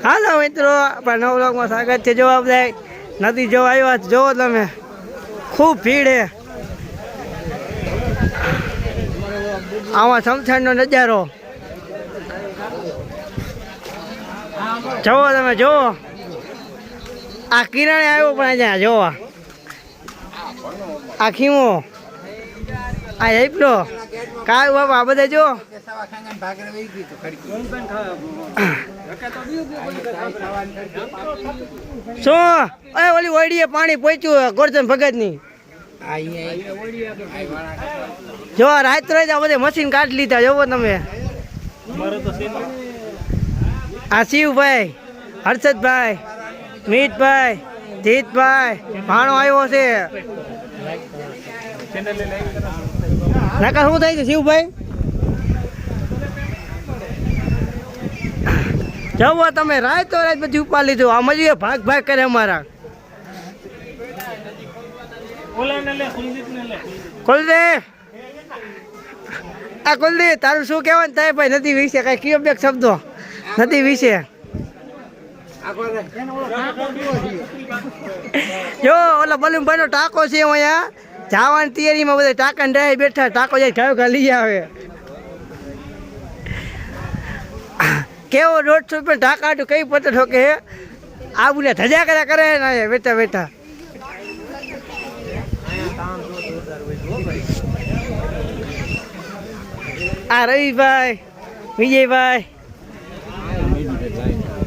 હાલો મિત્રો આપણા નવ લોકમાં સ્વાગત છે. જોવા બધા નદી જોવા આવ્યા છો, જોવો તમે. ખૂબ ભીડ હે આમાં સમથાણનો નજારો. જોવો તમે જોવો. આ કિરણે આવ્યો પણ અહીંયા જોવા. આ ખીમો. આ એપલો કાય બાબા આ બધા જો. શું? એ ઓલી ઓડીએ પાણી પહોંચ્યું ગોરધન ભગતની. જો રાત રાત આ બધે મશીન કાઢી લીધા, જોવો તમે. આ શિવભાઈ, હર્ષદભાઈ, મીતભાઈ, જીતભાઈ, ભાણો આવ્યો છે. નકા શું થાય છે શિવભાઈ? જવો તમે રાત તો રાત પછી ઉપા લીધું. આ મજૂરી ભાગ ભાગ કરે અમારા. કુલદીપ! આ કુલદીપ તારું શું કહેવાનું? થાય ભાઈ નથી વિશે કઈ કયો બે શબ્દો? નથી વિશે. જો ઓલા બલૂનભાઈ નો ટાંકો છે અહીંયા. જવાની તૈયારીમાં બધા ટાંકા ને બેઠા ટાંકો જાય ઘાવ ઘા લઈ આવે. કેવો દોઢસો રૂપિયા ટાંકા હતું કઈ પતો ઠોકે હે? આબુ ને ધજા કર્યા કરે ના બેઠા બેઠા આ રવિભાઈ, વિજયભાઈ.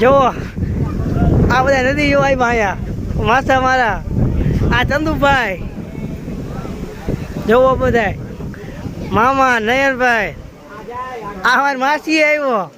જો, આ બધા નદી જો આવ્યા અહીંયા માથા મારા. આ ચંદુભાઈ. જોવો બધા મામા, નયનભાઈ. આ મારી માસી આવ્યો.